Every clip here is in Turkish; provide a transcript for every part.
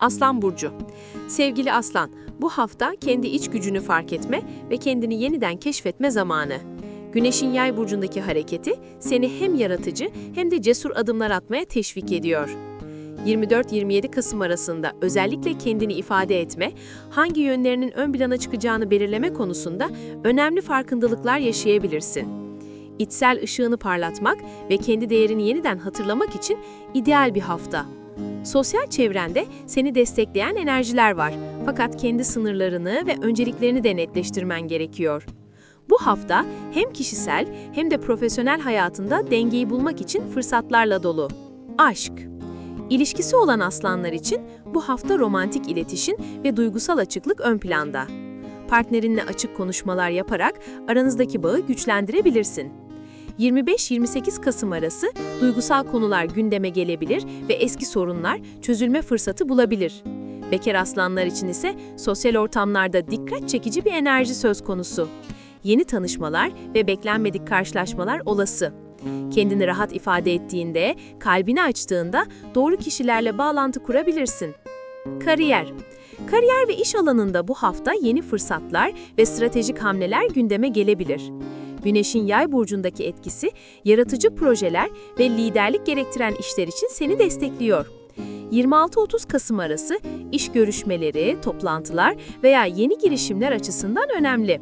Aslan Burcu Sevgili Aslan, bu hafta kendi iç gücünü fark etme ve kendini yeniden keşfetme zamanı. Güneşin yay burcundaki hareketi seni hem yaratıcı hem de cesur adımlar atmaya teşvik ediyor. 24-27 Kasım arasında özellikle kendini ifade etme, hangi yönlerinin ön plana çıkacağını belirleme konusunda önemli farkındalıklar yaşayabilirsin. İçsel ışığını parlatmak ve kendi değerini yeniden hatırlamak için ideal bir hafta. Sosyal çevrende seni destekleyen enerjiler var fakat kendi sınırlarını ve önceliklerini de netleştirmen gerekiyor. Bu hafta hem kişisel hem de profesyonel hayatında dengeyi bulmak için fırsatlarla dolu. Aşk İlişkisi olan aslanlar için bu hafta romantik iletişim ve duygusal açıklık ön planda. Partnerinle açık konuşmalar yaparak aranızdaki bağı güçlendirebilirsin. 25-28 Kasım arası duygusal konular gündeme gelebilir ve eski sorunlar çözülme fırsatı bulabilir. Bekar aslanlar için ise sosyal ortamlarda dikkat çekici bir enerji söz konusu. Yeni tanışmalar ve beklenmedik karşılaşmalar olası. Kendini rahat ifade ettiğinde, kalbini açtığında doğru kişilerle bağlantı kurabilirsin. Kariyer Kariyer ve iş alanında bu hafta yeni fırsatlar ve stratejik hamleler gündeme gelebilir. Güneşin yay burcundaki etkisi, yaratıcı projeler ve liderlik gerektiren işler için seni destekliyor. 26-30 Kasım arası iş görüşmeleri, toplantılar veya yeni girişimler açısından önemli.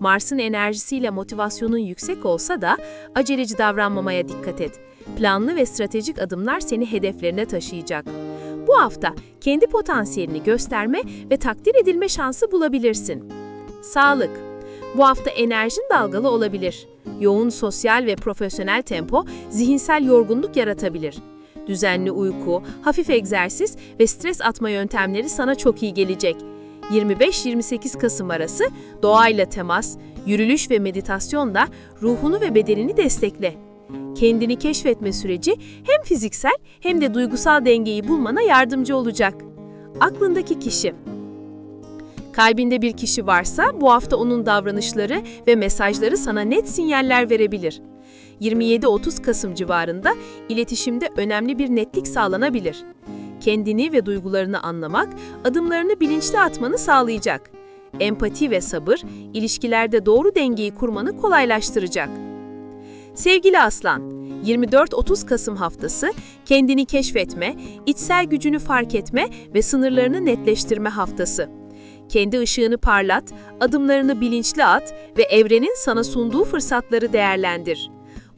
Mars'ın enerjisiyle motivasyonun yüksek olsa da aceleci davranmamaya dikkat et. Planlı ve stratejik adımlar seni hedeflerine taşıyacak. Bu hafta kendi potansiyelini gösterme ve takdir edilme şansı bulabilirsin. Sağlık Bu hafta enerjin dalgalı olabilir. Yoğun sosyal ve profesyonel tempo zihinsel yorgunluk yaratabilir. Düzenli uyku, hafif egzersiz ve stres atma yöntemleri sana çok iyi gelecek. 25-28 Kasım arası doğayla temas, yürüyüş ve meditasyonla ruhunu ve bedenini destekle. Kendini keşfetme süreci hem fiziksel hem de duygusal dengeyi bulmana yardımcı olacak. Aklındaki kişi Kalbinde bir kişi varsa bu hafta onun davranışları ve mesajları sana net sinyaller verebilir. 27-30 Kasım civarında iletişimde önemli bir netlik sağlanabilir. Kendini ve duygularını anlamak, adımlarını bilinçli atmanı sağlayacak. Empati ve sabır, ilişkilerde doğru dengeyi kurmanı kolaylaştıracak. Sevgili Aslan, 24-30 Kasım haftası kendini keşfetme, içsel gücünü fark etme ve sınırlarını netleştirme haftası. Kendi ışığını parlat, adımlarını bilinçli at ve evrenin sana sunduğu fırsatları değerlendir.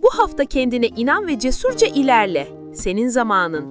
Bu hafta kendine inan ve cesurca ilerle. Senin zamanın.